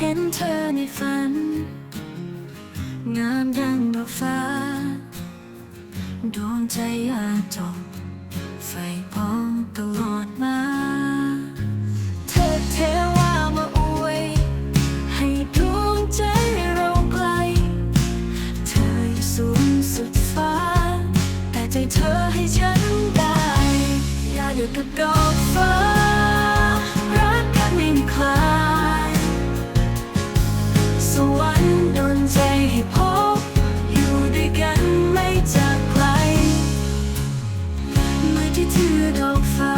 เห็นเธอในฝัน งามดังดอกฟ้า ดวงใจอาจบไฟปองตลอดมา เธอเทว่ามาอวย ให้ดวงใจเราไกล เธออยู่สูงสุดฟ้า แต่ใจเธอให้ฉันได้ อยากอยู่กับดอกฟ้า รักกันไม่มีคลา วรรค์ดนใจให้พบ อยู่ด้วยกันไม่จากไกลเมื่อที่ถือดอกฟ้า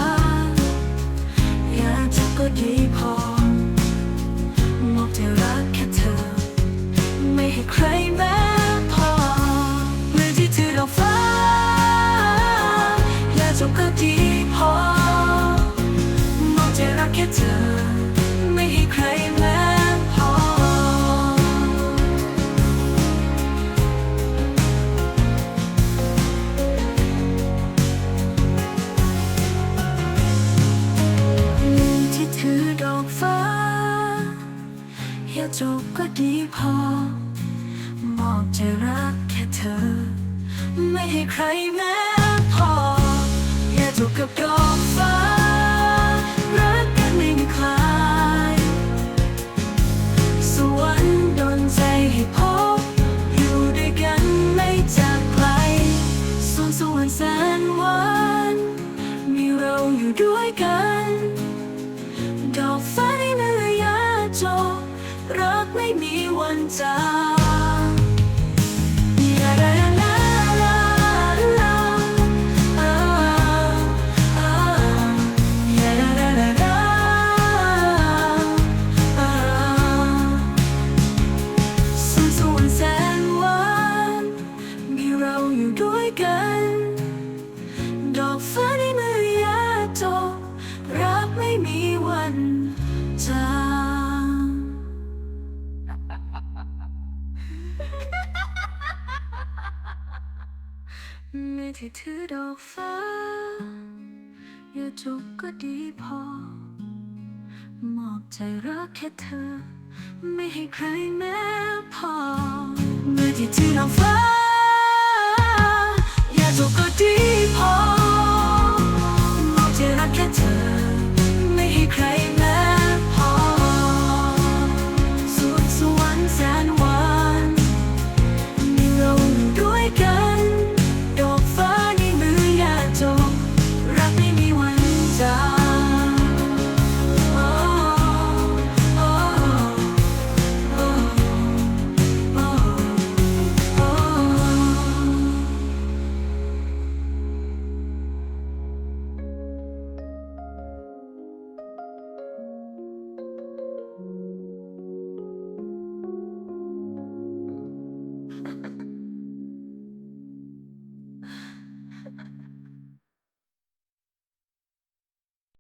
อยากจะก็ดีพอมอบใจรักแค่เธอ ไม่ให้ใครแม้พอเมื่อที่ถือดอกฟ้า อยากจบก็ดีพอมอบใจรักแค่เธอ ไม่ให้ใคร จบก็ดีพอ มอบใจรักแค่เธอ ไม่ให้ใครแม้พออย่จบกับดอกฟ้า รักกันไม่มีคลาย สวรรค์ดนใจให้พบ อยู่ด้วยกันไม่จากไกลสวงสวรรค์แสนหวานมีเราอยู่ด้วยกัน ดอกฟ้าในเมื่อยาจบ ม่มีวันจาก ไม่ที่ถือดอกฟ้า อย่าจบก็ดีพอ มอบใจรักแค่เธอ ไม่ให้ใครแม้พอเมื่อที่ถือดอกฟ้า